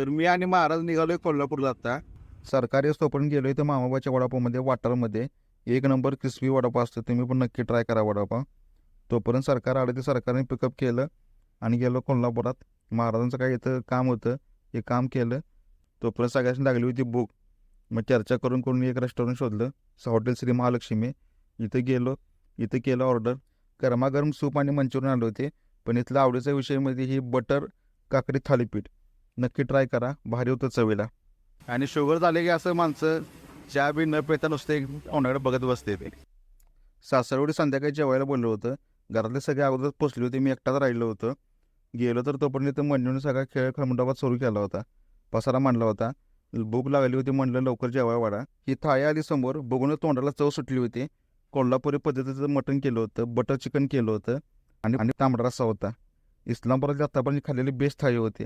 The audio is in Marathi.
तर मी आणि महाराज निघालोय कोल्हापूरला आता. सरकारी तोपर्यंत गेलोय तर मामाबाच्या वडापावमध्ये वाटारमध्ये. एक नंबर क्रिस्पी वडापाव असतो तुम्ही पण नक्की ट्राय करा वडापाव. तोपर्यंत सरकार आलं ते सरकारने पिकअप केलं आणि गेलो कोल्हापुरात. महाराजांचं काय इथं काम होतं हे काम केलं. तोपर्यंत सगळ्यांनी लागली होती बुक मग चर्चा करून करून एक रेस्टॉरंट शोधलं स- हॉटेल श्री महालक्ष्मी. इथं गेलो इथं केलं ऑर्डर गरमागरम सूप आणि मंचुरियन आले होते पण इथल्या आवडीचा विषय म्हणजे ही बटर काकडी थालीपीठ. नक्की ट्राय करा. भारी होतं चवीला. आणि शुगर झाले की असं माणसं चहा बी न पिता नुसते तोंडाकडे बघत बसते ते. सासरवडी संध्याकाळी जेवायला बोललं होतं. घरातले सगळे अगोदर पोचले होते. मी एकटाच राहिलो होतो. गेलो तर तोपर्यंत मंडळीने सगळा खेळ खळमंडपात सुरू केला होता. पसारा मांडला होता. भूक लागली होती म्हणलं लवकर जेवाय वाढा. ही थाळी आली समोर. बघून तोंडाला चव सुटली होती. कोल्हापुरी पद्धतीचं मटण केलं होतं. बटर चिकन केलं होतं. आणि आणि तांबडा रस्सा होता. इस्लामपुरात आत्तापर्यंत खाल्लेली बेस्ट थाळी होती.